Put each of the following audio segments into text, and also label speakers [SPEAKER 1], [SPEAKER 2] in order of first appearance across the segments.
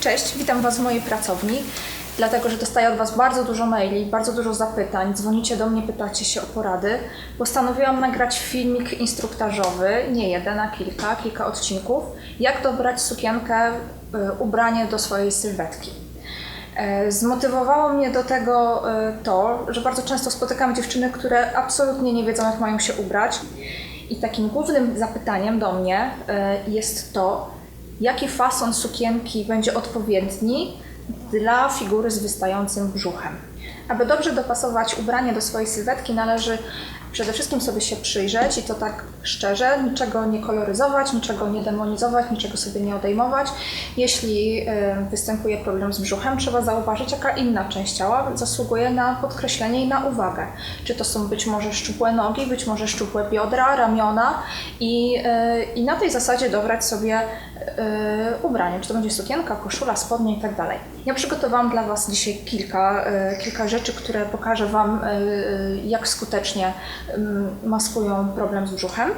[SPEAKER 1] Cześć, witam Was w mojej pracowni, dlatego że dostaję od Was bardzo dużo maili, bardzo dużo zapytań, dzwonicie do mnie, pytacie się o porady. Postanowiłam nagrać filmik instruktażowy, nie jeden, a kilka, kilka odcinków, jak dobrać sukienkę, y, ubranie do swojej sylwetki. E, Zmotywowało mnie do tego e, to, że bardzo często spotykam dziewczyny, które absolutnie nie wiedzą, jak mają się ubrać. I takim głównym zapytaniem do mnie e, jest to, jaki fason sukienki będzie odpowiedni dla figury z wystającym brzuchem. Aby dobrze dopasować ubranie do swojej sylwetki, należy przede wszystkim sobie się przyjrzeć i to tak szczerze, niczego nie koloryzować, niczego nie demonizować, niczego sobie nie odejmować. Jeśli e, występuje problem z brzuchem, trzeba zauważyć, jaka inna część ciała zasługuje na podkreślenie i na uwagę. Czy to są być może szczupłe nogi, być może szczupłe biodra, ramiona i, e, i na tej zasadzie dobrać sobie e, ubranie, czy to będzie sukienka, koszula, spodnie i tak dalej. Ja przygotowałam dla Was dzisiaj kilka, kilka rzeczy, które pokażę Wam, jak skutecznie maskują problem z brzuchem.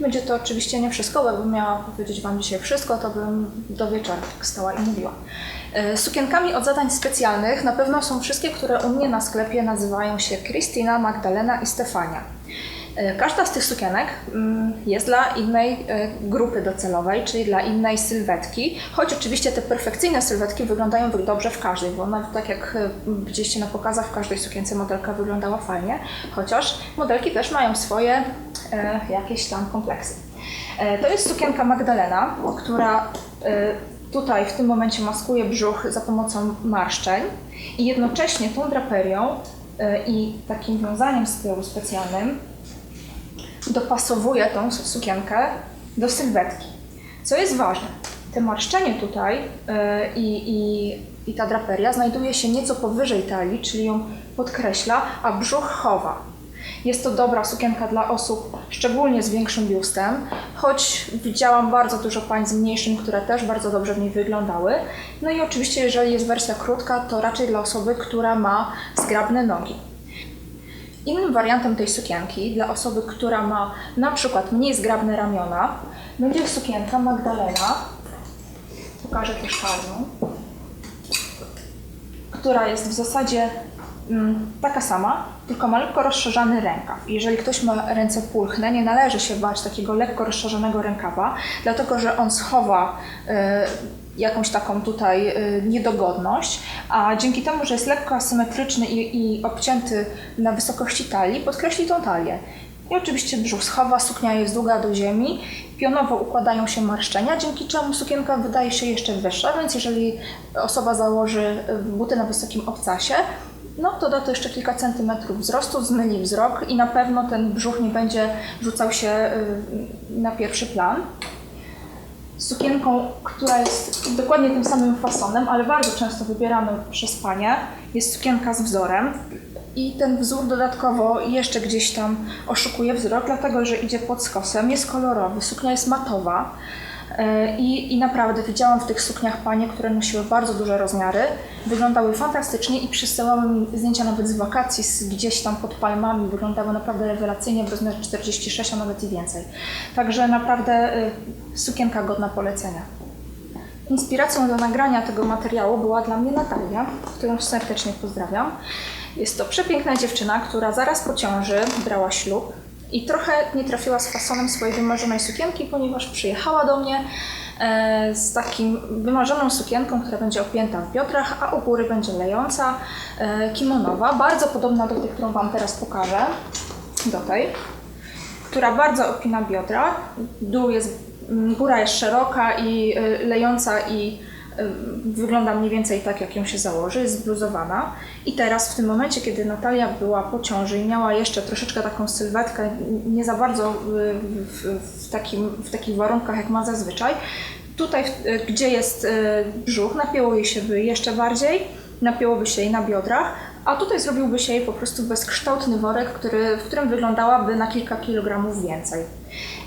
[SPEAKER 1] Będzie to oczywiście nie wszystko, bo jakbym miała powiedzieć Wam dzisiaj wszystko, to bym do wieczora tak stała i mówiła. E, Sukienkami od zadań specjalnych na pewno są wszystkie, które u mnie na sklepie nazywają się Krystyna, Magdalena i Stefania. E, Każda z tych sukienek mm, jest dla innej e, grupy docelowej, czyli dla innej sylwetki, choć oczywiście te perfekcyjne sylwetki wyglądają wy- dobrze w każdej, bo nawet tak jak e, widzieliście na pokazach, w każdej sukience modelka wyglądała fajnie, chociaż modelki też mają swoje jakieś tam kompleksy. To jest sukienka Magdalena, która tutaj w tym momencie maskuje brzuch za pomocą marszczeń i jednocześnie tą draperią i takim wiązaniem z tyłu specjalnym dopasowuje tą sukienkę do sylwetki. Co jest ważne, te marszczenie tutaj yy, i, i, i ta draperia znajduje się nieco powyżej talii, czyli ją podkreśla, a brzuch chowa. Jest to dobra sukienka dla osób szczególnie z większym biustem, choć widziałam bardzo dużo pań z mniejszym, które też bardzo dobrze w niej wyglądały. No i oczywiście, jeżeli jest wersja krótka, to raczej dla osoby, która ma zgrabne nogi. Innym wariantem tej sukienki dla osoby, która ma na przykład mniej zgrabne ramiona, będzie sukienka Magdalena. Pokażę też czarną. Która jest w zasadzie mm, taka sama, tylko ma lekko rozszerzany rękaw. Jeżeli ktoś ma ręce pulchne, nie należy się bać takiego lekko rozszerzonego rękawa, dlatego że on schowa e, jakąś taką tutaj e, niedogodność, a dzięki temu, że jest lekko asymetryczny i, i obcięty na wysokości talii, podkreśli tą talię. I oczywiście brzuch schowa, suknia jest długa do ziemi, pionowo układają się marszczenia, dzięki czemu sukienka wydaje się jeszcze wyższa, więc jeżeli osoba założy e, buty na wysokim obcasie, no to da to jeszcze kilka centymetrów wzrostu, zmyli wzrok i na pewno ten brzuch nie będzie rzucał się y, na pierwszy plan. Sukienką, która jest dokładnie tym samym fasonem, ale bardzo często wybieraną przez panie, jest sukienka z wzorem. I ten wzór dodatkowo jeszcze gdzieś tam oszukuje wzrok, dlatego że idzie pod skosem, jest kolorowy, suknia jest matowa. E, I, I naprawdę widziałam w tych sukniach panie, które nosiły bardzo duże rozmiary, wyglądały fantastycznie i przysyłały mi zdjęcia nawet z wakacji, z gdzieś tam pod palmami, wyglądały naprawdę rewelacyjnie w rozmiarze 46, a nawet i więcej. Także naprawdę y, sukienka godna polecenia. Inspiracją do nagrania tego materiału była dla mnie Natalia, którą serdecznie pozdrawiam. Jest to przepiękna dziewczyna, która zaraz po ciąży brała ślub i trochę nie trafiła z fasonem swojej wymarzonej sukienki, ponieważ przyjechała do mnie e, z takim wymarzoną sukienką, która będzie opięta w biodrach, a u góry będzie lejąca, e, kimonowa, bardzo podobna do tej, którą Wam teraz pokażę, do tej która bardzo opina biodra. Dół jest, góra jest szeroka i y, lejąca i wygląda mniej więcej tak, jak ją się założy, jest zbluzowana. I teraz w tym momencie, kiedy Natalia była po ciąży i miała jeszcze troszeczkę taką sylwetkę, nie za bardzo w, w, takim, w takich warunkach, jak ma zazwyczaj, tutaj, y, gdzie jest y, brzuch, napięło jej się by jeszcze bardziej, napięłoby się jej na biodrach, a tutaj zrobiłby się jej po prostu bezkształtny worek, który, w którym wyglądałaby na kilka kilogramów więcej.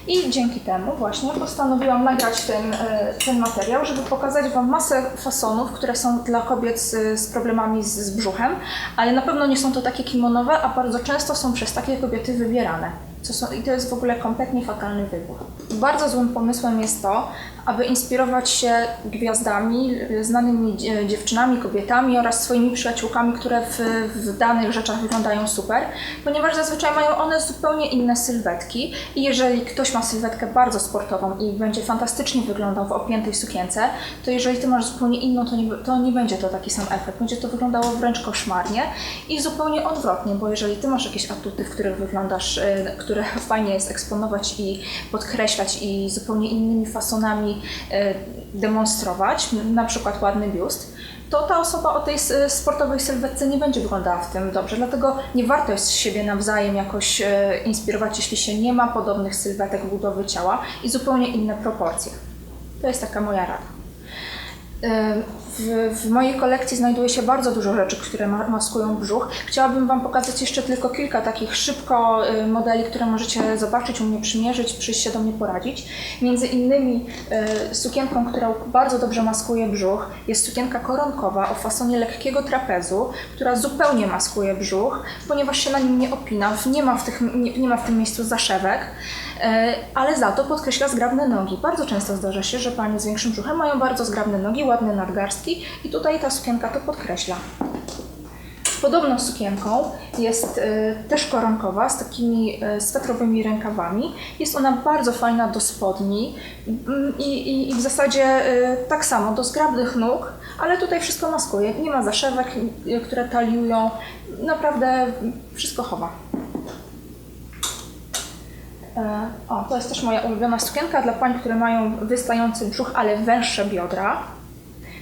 [SPEAKER 1] I dzięki temu właśnie postanowiłam nagrać ten, e, ten materiał, żeby pokazać Wam masę fasonów, które są dla kobiet z, z problemami z, z brzuchem, ale na pewno nie są to takie kimonowe, a bardzo często są przez takie kobiety wybierane. Są, I to jest w ogóle kompletnie fatalny wybór. Bardzo złym pomysłem jest to, aby inspirować się gwiazdami, znanymi dzie- dziewczynami, kobietami oraz swoimi przyjaciółkami, które w, w danych rzeczach wyglądają super, ponieważ zazwyczaj mają one zupełnie inne sylwetki i jeżeli ktoś ma sylwetkę bardzo sportową i będzie fantastycznie wyglądał w opiętej sukience, to jeżeli ty masz zupełnie inną, to nie, to nie będzie to taki sam efekt. Będzie to wyglądało wręcz koszmarnie i zupełnie odwrotnie, bo jeżeli ty masz jakieś atuty, w których wyglądasz, y, które fajnie jest eksponować i podkreślać i zupełnie innymi fasonami y, demonstrować, na przykład ładny biust, to ta osoba o tej sportowej sylwetce nie będzie wyglądała w tym dobrze. Dlatego nie warto jest siebie nawzajem jakoś e, inspirować, jeśli się nie ma podobnych sylwetek budowy ciała i zupełnie inne proporcje. To jest taka moja rada. W, w mojej kolekcji znajduje się bardzo dużo rzeczy, które ma, maskują brzuch. Chciałabym Wam pokazać jeszcze tylko kilka takich szybko e, modeli, które możecie zobaczyć, u mnie przymierzyć, przyjść się do mnie poradzić. Między innymi e, sukienką, która bardzo dobrze maskuje brzuch, jest sukienka koronkowa o fasonie lekkiego trapezu, która zupełnie maskuje brzuch, ponieważ się na nim nie opina, nie ma w, tych, nie, nie ma w tym miejscu zaszewek, ale za to podkreśla zgrabne nogi. Bardzo często zdarza się, że panie z większym brzuchem mają bardzo zgrabne nogi, ładne nadgarstki i tutaj ta sukienka to podkreśla. Podobną sukienką jest e, też koronkowa z takimi e, swetrowymi rękawami. Jest ona bardzo fajna do spodni mm, i, i, i w zasadzie e, tak samo do zgrabnych nóg, ale tutaj wszystko maskuje. Nie ma zaszewek, e, które taliują. Naprawdę wszystko chowa. E, O, to jest też moja ulubiona sukienka dla pań, które mają wystający brzuch, ale węższe biodra.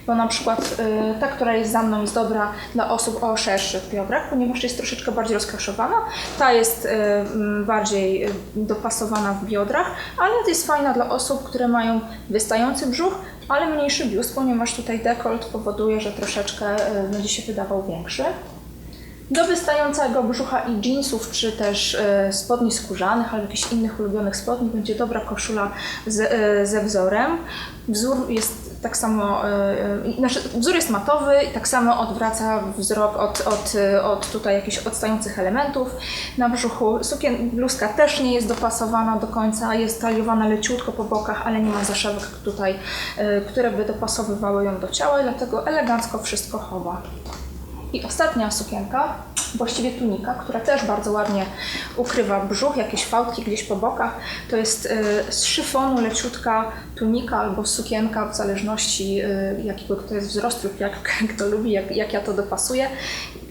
[SPEAKER 1] Bo na przykład y, ta, która jest za mną, jest dobra dla osób o szerszych biodrach, ponieważ jest troszeczkę bardziej rozkraszowana. Ta jest y, mm, bardziej y, dopasowana w biodrach, ale jest fajna dla osób, które mają wystający brzuch, ale mniejszy biust, ponieważ tutaj dekolt powoduje, że troszeczkę y, będzie się wydawał większy. Do wystającego brzucha i jeansów, czy też e, spodni skórzanych, albo jakichś innych ulubionych spodni będzie dobra koszula z, e, ze wzorem. Wzór jest tak samo, e, znaczy wzór jest matowy i tak samo odwraca wzrok od, od, od tutaj jakichś odstających elementów na brzuchu. Sukien, bluzka też nie jest dopasowana do końca, jest taliowana leciutko po bokach, ale nie ma zaszewek tutaj, które by dopasowywały ją do ciała dlatego elegancko wszystko chowa. I ostatnia sukienka, właściwie tunika, która też bardzo ładnie ukrywa brzuch, jakieś fałdki gdzieś po bokach. To jest y, z szyfonu leciutka tunika albo sukienka, w zależności y, jakiego kto jest wzrostu lub jak kto lubi, jak, jak ja to dopasuję.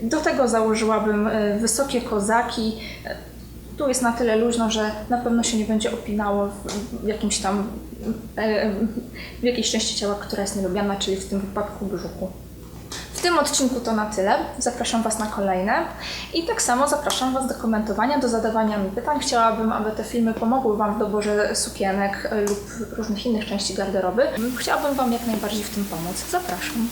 [SPEAKER 1] Do tego założyłabym y, wysokie kozaki. Tu jest na tyle luźno, że na pewno się nie będzie opinało w, jakimś tam, w jakiejś części ciała, która jest nielubiana, czyli w tym wypadku brzuchu. W tym odcinku to na tyle. Zapraszam Was na kolejne. I tak samo zapraszam Was do komentowania, do zadawania mi pytań. Chciałabym, aby te filmy pomogły Wam w doborze sukienek y, lub różnych innych części garderoby. Chciałabym Wam jak najbardziej w tym pomóc. Zapraszam.